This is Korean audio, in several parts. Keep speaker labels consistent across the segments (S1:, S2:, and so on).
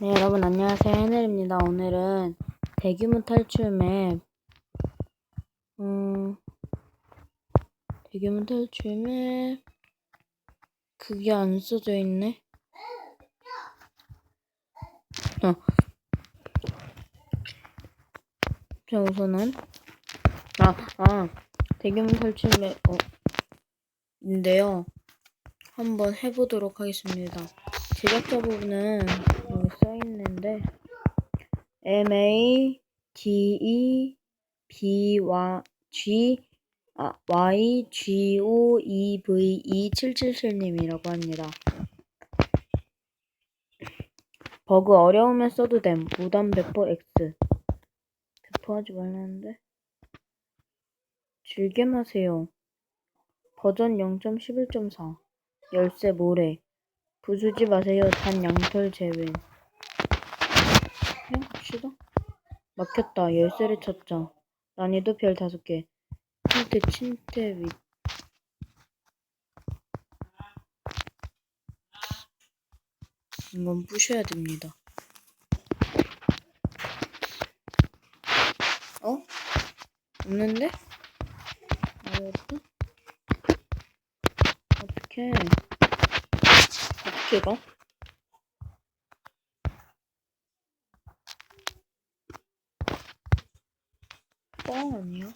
S1: 네, 여러분 안녕하세요. 해넬입니다. 오늘은 대규모 탈출 맵, 음, 대규모 탈출 맵, 그게 안 써져 있네. 어. 자, 우선은, 아, 아, 대규모 탈출 맵, 어, 인데요. 한번 해 보도록 하겠습니다. 제작자 부분은 써 있는데 M A D E B G 아, Y G O E V E 777님이라고 합니다. 버그 어려우면 써도 됨. 무단 배포 X. 배포하지 말라는데. 즐겨 마세요. 버전 0.11.4. 열쇠 모래. 부수지 마세요. 단 양털 제외. 갑시다. 막혔다. 열쇠를 찾자. 난이도 별 다섯 개. 힌트 침대 윗. 이건 부셔야 됩니다. 어? 없는데? 어디? 어떻게? 어떻게 가? 뻥 아니야?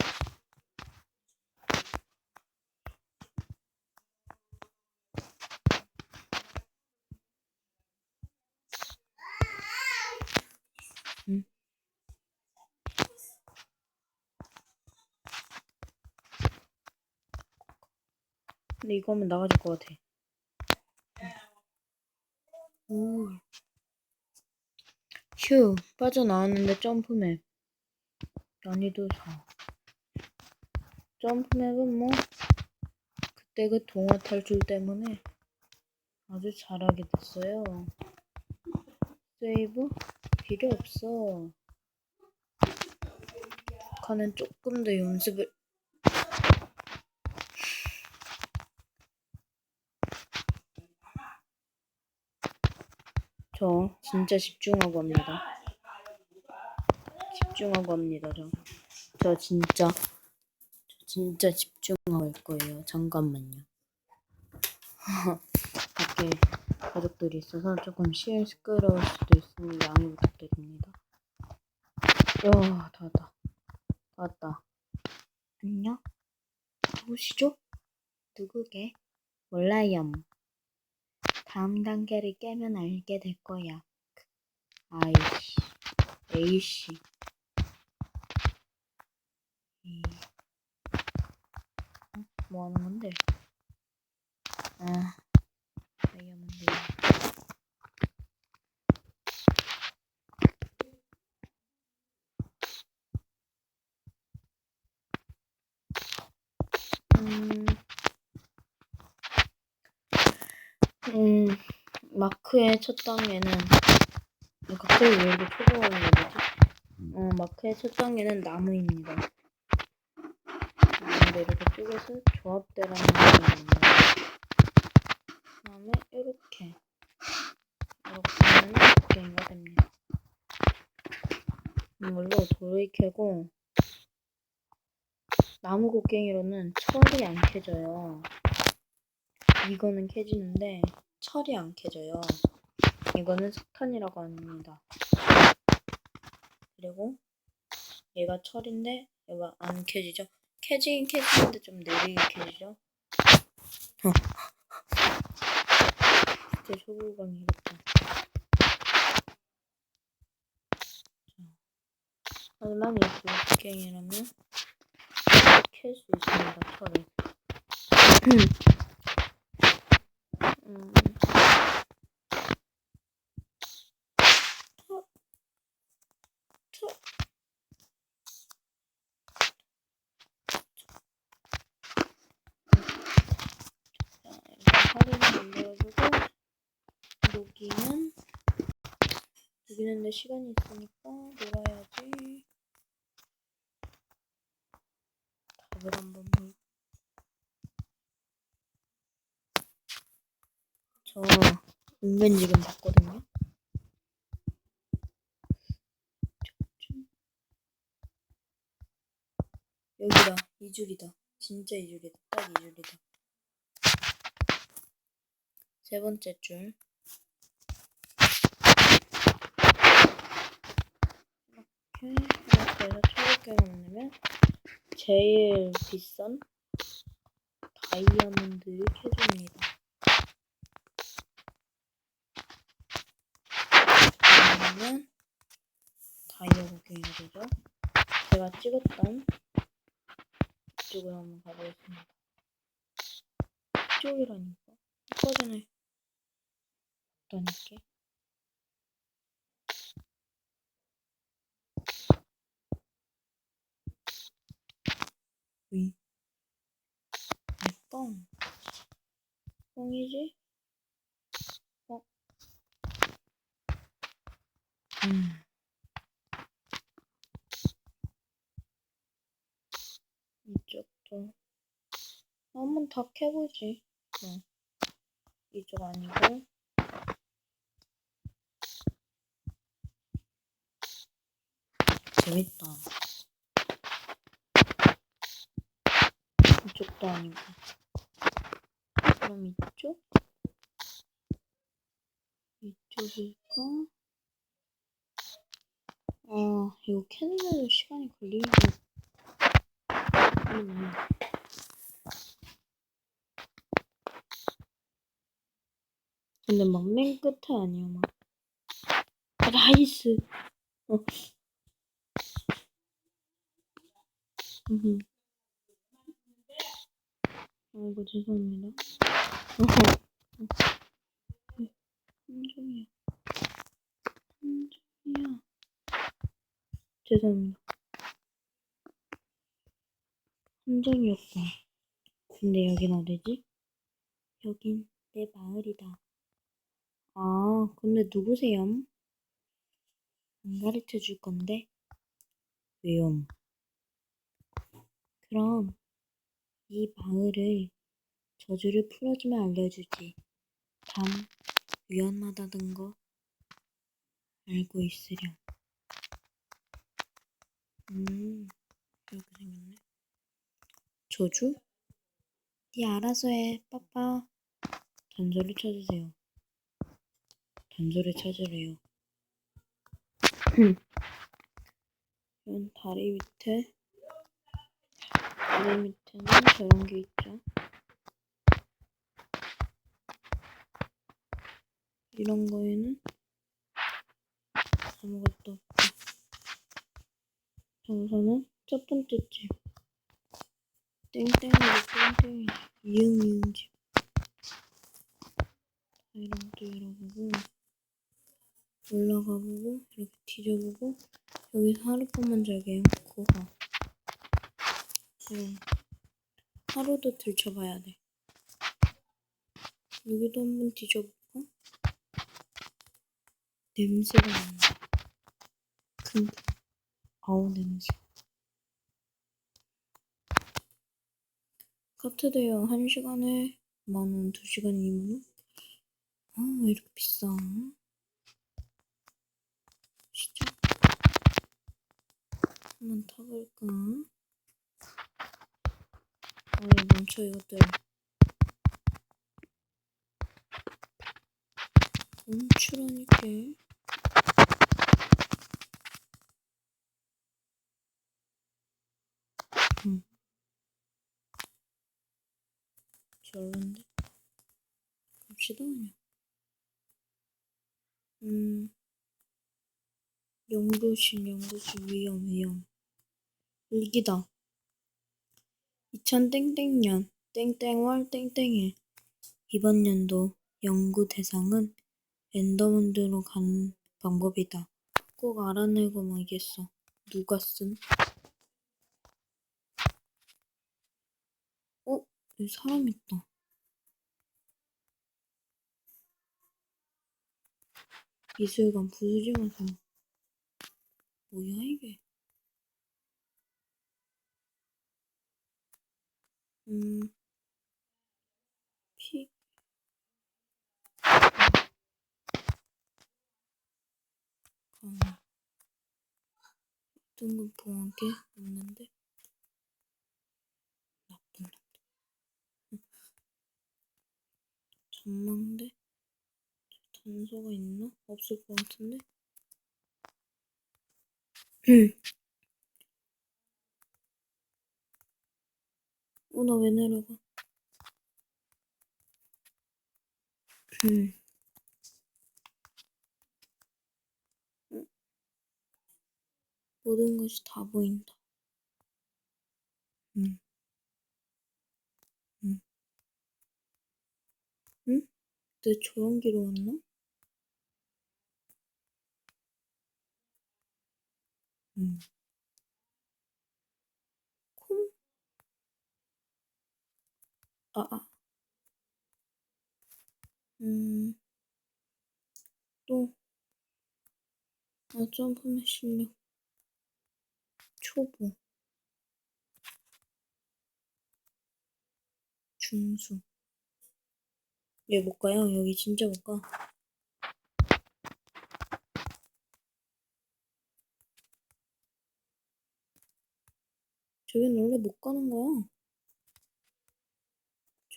S1: 응. 근데 이거 하면 나가질 것 같아. 오. 휴, 빠져나왔는데 점프맵. 난이도 4. 점프맵은 뭐, 그때 그 동화 탈출 때문에 아주 잘하게 됐어요. 세이브? 필요 없어. 북한은 조금 더 연습을 저 진짜 집중하고 합니다. 집중하고 합니다. 저, 저 진짜 저 진짜 집중하고 할 거예요. 잠깐만요. 밖에 가족들이 있어서 조금 시끄러울 수도 있으니 양해 부탁드립니다. 야, 다 왔다. 다 왔다. 안녕? 누구시죠? 누구게? 몰라요. 다음 단계를 깨면 알게 될 거야. 아이씨, 에이씨. 이... 어? 뭐 하는 건데? 아, 다이아몬드. 음, 음, 마크의 첫 단계는 갑자기 왜 이렇게 초보하는 거지? 어, 마크의 첫 단계는 나무입니다. 근데 이렇게 쪼개서 조합대라는 거입니다. 그다음에 이렇게 이렇게 하면 곡괭이가 됩니다. 이걸로 돌을 캐고 나무 곡괭이로는 철이 안 캐져요. 이거는 캐지는데 철이 안 캐져요. 이거는 석탄이라고 합니다. 그리고 얘가 철인데 얘가 안 캐지죠. 캐지긴 캐지는데 좀 느리게 캐지죠. 어. 진짜 초보강이겠다. 하지만 이 곡괭이라면 캘수 있습니다. 철을. 음. 있는데 시간이 있으니까 놀아야지. 답을 한번 볼. 저 은근 지금 봤거든요. 여기다 이 줄이다. 진짜 이 줄이다. 딱 이 줄이다. 세 번째 줄. 이렇게 해서 초록개만 넣으면 제일 비싼 다이아몬드를 켜줍니다. 그러면 다이아 구경이 되죠. 제가 찍었던 이쪽으로 한번 가보겠습니다. 이쪽이라니까. 아까 전에 없다니 위. 이 뻥. 뻥이지? 어. 음. 이쪽도 한번 다 캐보지. 뭐. 이쪽 아니고. 재밌다. 이쪽도 아니고. 그럼 이쪽? 이쪽일까? 아, 이거 캐는데도 시간이 걸리고. 음. 근데 막 맨 끝에 아니야, 막. 아, 나이스! 어. 음. 아이고, 죄송합니다. 어허. 네, 함정이야. 함정이야. 죄송합니다. 함정이었어. 근데 여긴 어디지? 여긴 내 마을이다. 아, 근데 누구세요? 안 가르쳐 줄 건데? 왜요? 그럼 이 마을을 저주를 풀어주면 알려주지. 단 위험하다는 거 알고 있으렴. 음, 이렇게 생겼네. 저주? 네 알아서 해, 빠빠. 단서를 찾으세요. 단서를 찾으래요. 이런 다리 밑에 다리 밑에는 저런 게 있죠. 이런 거에는 아무것도 없고. 자, 우선은 첫 번째 집 땡땡이지 땡땡이. 이응 이응 집. 자, 이런 것도 열어보고 올라가보고 이렇게 뒤져보고 여기서 하룻밤만 자게 고가 이런 하루도 들춰봐야 돼 여기도 한번 뒤져볼까? 냄새가 난다 큰 아우 냄새 카트 대여 1시간에 만원, 2시간에 2만원? 아, 왜 이렇게 비싸? 진짜? 한번 타볼까? 아이, 멈춰, 이것들. 멈추라니까. 응. 별론데? 갑시다, 그냥. 음. 연구실, 연구실, 위험, 위험. 일기다. 2000땡땡년, 땡땡월, 땡땡일. 이번 연도 연구 대상은 엔더문드로 가는 방법이다. 꼭 알아내고 말겠어. 누가 쓴? 어? 여기 사람 있다. 미술관 부수지 마세요. 뭐야 이게? 음, 피. 가나. 등급봉한 게 없는데. 나쁜 남자 전망대? 단서가 있나? 없을 것 같은데? 음. 어, 나 왜 내려가? 음. 어? 모든 것이 다 보인다. 음. 음. 응? 내 조연기로 왔나? 음. 아, 아. 음. 또. 아, 점프맨 실력. 초보. 중수. 얘못 가요? 여기 진짜 못 가. 저긴 원래 못 가는 거야.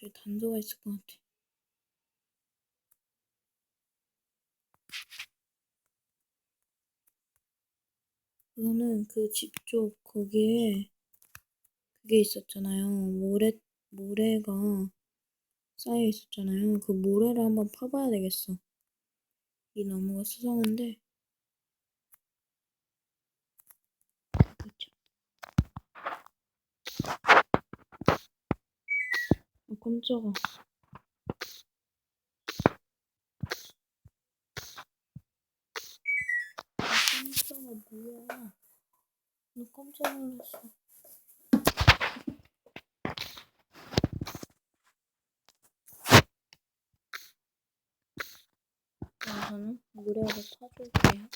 S1: 저기 단서가 있을 것 같아. 이거는 그 집 쪽 거기에 그게 있었잖아요. 모래, 모래가 쌓여 있었잖아요. 그 모래를 한번 파봐야 되겠어. 이 나무가 수상한데. 그쵸. 아, 깜짝아. 아, 깜짝아, 뭐야. 나 깜짝 놀랐어. 우선은 모래를 타줄게요.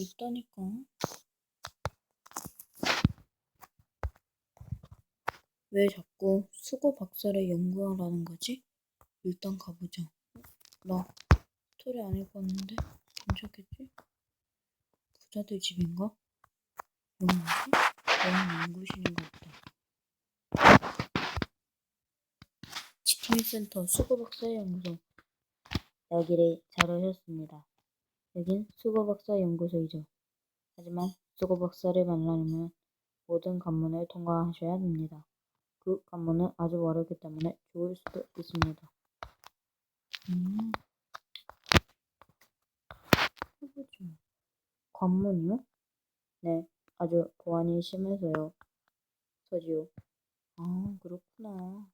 S1: 있다니까. 왜 자꾸 수고 박사를 연구하라는 거지? 일단 가보자. 나 스토리 안 읽었는데 괜찮겠지? 부자들 집인가? 뭐지? 여기 연구실인가 보다. 지킴이센터 수고 박사 연구소 여기를 잘 오셨습니다. 여긴 수고박사 연구소이죠. 하지만 수고박사를 만나려면 모든 관문을 통과하셔야 합니다. 그 관문은 아주 어렵기 때문에 죽을 수도 있습니다. 음. 해보죠. 관문이요? 네, 아주 보안이 심해서요. 서지요. 아, 그렇구나.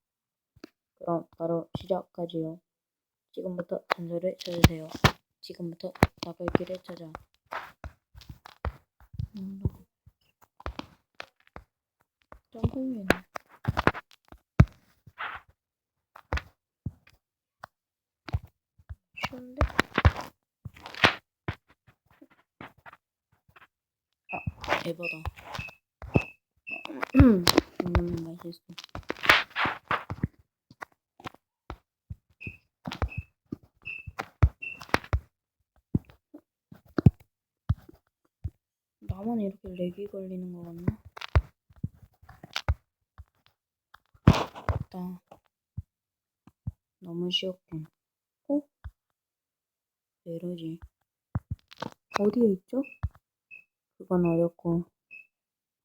S1: 그럼 바로 시작하지요. 지금부터 단서를 찾으세요. 지금부터 나갈 길을 찾아. 음, 점프맨. 쉬운데? 아, 에바다. 음, 맛있어. 렉이 걸리는 거 같나? 나 너무 쉬웠군. 어? 왜 이러지? 어디에 있죠? 그건 어렵고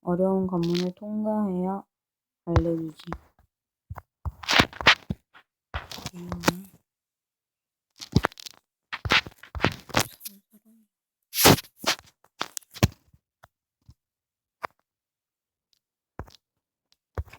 S1: 어려운 관문을 통과해야 알려주지.